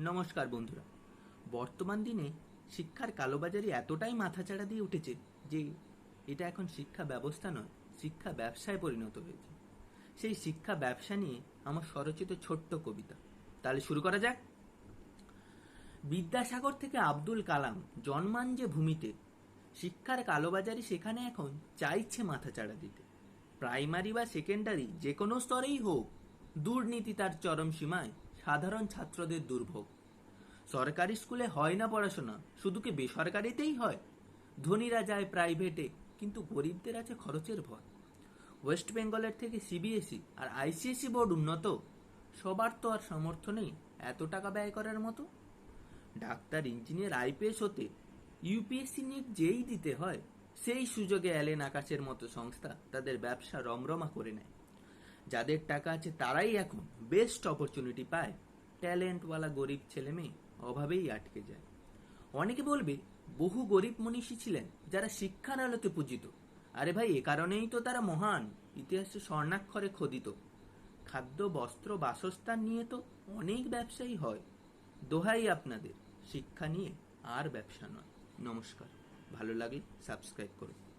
নমস্কার বন্ধুরা। বর্তমান দিনে শিক্ষার কালোবাজারি এতটাই মাথাচাড়া দিয়ে উঠেছে যে এটা এখন শিক্ষা ব্যবস্থা নয়, শিক্ষা ব্যবসায় পরিণত হয়েছে। সেই শিক্ষা ব্যবসা নিয়ে আমার স্বরচিত ছোট্ট কবিতা। তাহলে শুরু করা যাক। বিদ্যাসাগর থেকে আব্দুল কালাম জন্মান যে ভূমিতে শিক্ষার কালোবাজারি সেখানে এখন চাইছে মাথাচাড়া দিতে। প্রাইমারি বা সেকেন্ডারি যে কোনো স্তরেই হোক, দুর্নীতি তার চরম সীমায়। সাধারণ ছাত্রদের দুর্ভোগ। সরকারি স্কুলে হয় না পড়াশোনা, শুধু কি বেসরকারিতেই হয়? ধনীরা যায় প্রাইভেটে, কিন্তু গরিবদের আছে খরচের ভয় ওয়েস্ট বেঙ্গলের থেকে সিবিএসই আর আইসিএসসি বোর্ড উন্নত, সবার তো আর সামর্থ্য নেই এত টাকা ব্যয় করার মতো। ডাক্তার, ইঞ্জিনিয়ার, আইপিএস হতে ইউপিএসসি নিট যেই দিতে হয়, সেই সুযোগে এলেন আকাশের মতো সংস্থা তাদের ব্যবসা রমরমা করে নেয়। যাদের টাকা আছে তারাই এখন বেস্ট অপরচুনিটি পায়। ট্যালেন্টওয়ালা গরিব ছেলে মেয়ে অভাবেই আটকে যায়। অনেকে বলবে, বহু গরিব মনীষী ছিলেন যারা শিক্ষার আলোতে পূজিত। আরে ভাই, এ কারণেই তো তারা মহান। ইতিহাসে স্বর্ণাক্ষরে খোদিত। খাদ্য, বস্ত্র, বাসস্থান নিয়ে তো অনেক ব্যবসায়ী হয়। দোহাই আপনাদের। শিক্ষা নিয়ে আর ব্যবসা নয়। নমস্কার। ভালো লাগলে সাবস্ক্রাইব করুন।